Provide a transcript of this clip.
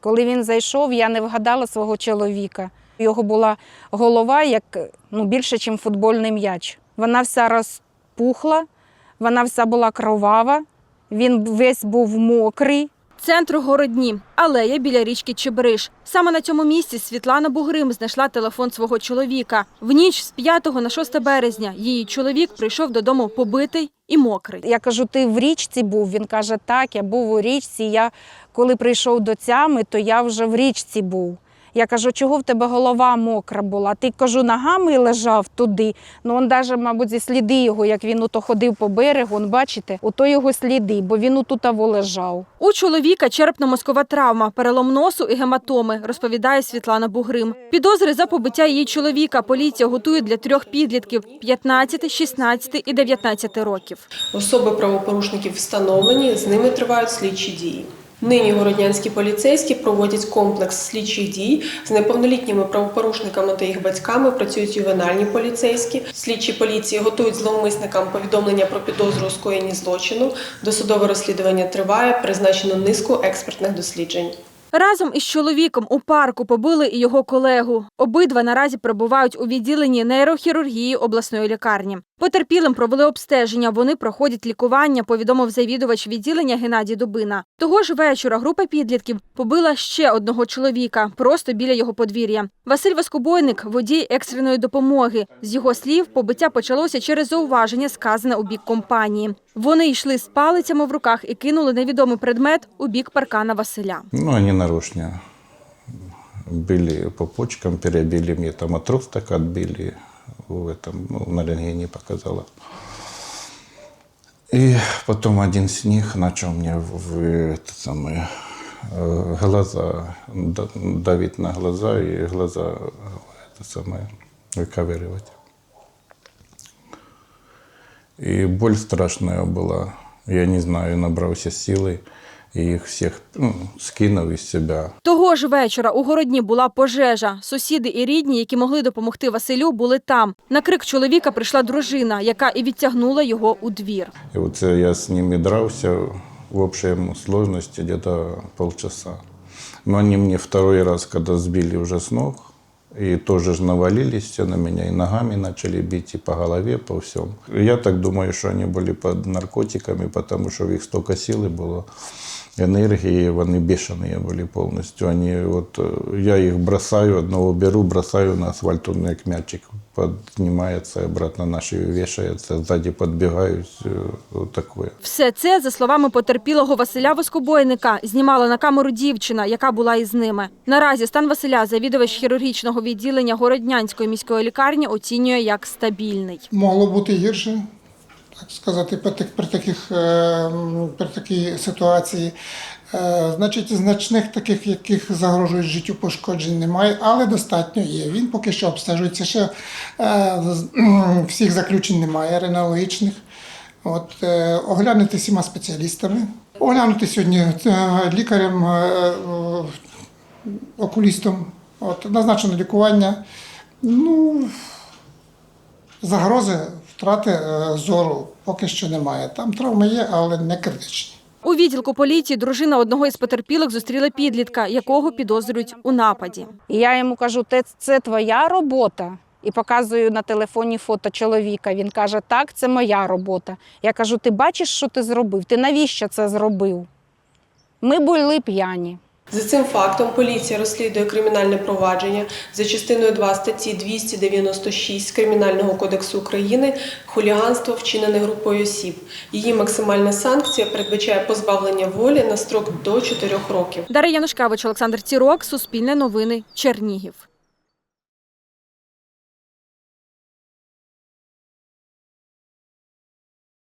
Коли він зайшов, я не вгадала свого чоловіка. Його була голова як ну, більше, ніж футбольний м'яч. Вона вся розпухла, вона вся була кровава, він весь був мокрий. Центр Городні, алея біля річки Чебриш. Саме на цьому місці Світлана Бугрим знайшла телефон свого чоловіка. В ніч з 5 на 6 березня її чоловік прийшов додому побитий і мокрий. Я кажу, ти в річці був? Він каже, так, я був у річці. Я коли прийшов до тями, то я вже в річці був. Я кажу, чого в тебе голова мокра була? Ти кажу, ногами лежав туди. Ну он навіть, мабуть, зі сліди його, як він ото ходив по берегу, он бачите, ото його сліди, бо він отут аво лежав. У чоловіка черепно-мозкова травма, перелом носу і гематоми, розповідає Світлана Бугрим. Підозри за побиття її чоловіка поліція готує для трьох підлітків – 15, 16 і 19 років. Особи правопорушників встановлені, з ними тривають слідчі дії. Нині городнянські поліцейські проводять комплекс слідчих дій з неповнолітніми правопорушниками та їх батьками. Працюють ювенальні поліцейські. Слідчі поліції готують зловмисникам повідомлення про підозру у скоєнні злочину. Досудове розслідування триває. Призначено низку експертних досліджень. Разом із чоловіком у парку побили і його колегу. Обидва наразі перебувають у відділенні нейрохірургії обласної лікарні. Потерпілим провели обстеження. Вони проходять лікування, повідомив завідувач відділення Геннадій Дубина. Того ж вечора група підлітків побила ще одного чоловіка просто біля його подвір'я. Василь Воскобойник, водій екстреної допомоги. З його слів, побиття почалося через зауваження, сказане у бік компанії. Вони йшли з палицями в руках і кинули невідомий предмет у бік паркана Василя. Ну, они нарочно били по почкам, перебили мне там отросток, отбили в этом, ну, на рентгене показала. И потом один с них начал мне в, в это самое, э, глаза, да- давить на глаза и глаза э, это самое, выковыривать. И боль страшная была. Я не знаю, набрался силы и их всех ну, скинул из себя. Того ж вечора у городні була пожежа. Сусіди і рідні, які могли допомогти Василю, були там. На крик чоловіка прийшла дружина, яка і відтягнула його у двір. И вот э, я с ними дрался в общей сложности где-то полчаса. Но они мне второй раз, когда сбили уже с ног, и тоже ж навалились все на меня, и ногами начали бить, и по голове, по всем. Я так думаю, что они были под наркотиками, потому что в них столько силы было, энергии, они бешеные были полностью. Они вот, э, я их бросаю, одного беру, бросаю на асфальт, он как мячик поднимается, обратно на шею вешается, сзади подбегаю, всё вот такое. Все це, за словами потерпілого Василя Воскобойника, знімала на камеру дівчина, яка була із ними. Наразі стан Василя, завідувач хірургічного відділення Городнянської міської лікарні, оцінює як стабільний. Могло бути гірше, так сказати, при, так- при, таких, е, при такій ситуації. Е, Значить, значних таких, яких загрожують життю пошкоджень немає, але достатньо є. Він поки що обстежується. Ще е, всіх заключень немає, ренологічних. От, оглянути всіма спеціалістами. Оглянути сьогодні лікарем, окулістом. От, назначено лікування. Ну, Загрози втрати е, зору поки що немає. Там травми є, але не критичні. У відділку поліції дружина одного із потерпілих зустріла підлітка, якого підозрюють у нападі. І я йому кажу, це, це твоя робота. І показую на телефоні фото чоловіка. Він каже, так, це моя робота. Я кажу, ти бачиш, що ти зробив? Ти навіщо це зробив? Ми були п'яні. За цим фактом поліція розслідує кримінальне провадження за частиною 2 статті 296 Кримінального кодексу України хуліганство вчинене групою осіб. Її максимальна санкція передбачає позбавлення волі на строк до 4 років. Дар'я Янушкевич, Олександр Цірок, Суспільне новини, Чернігів.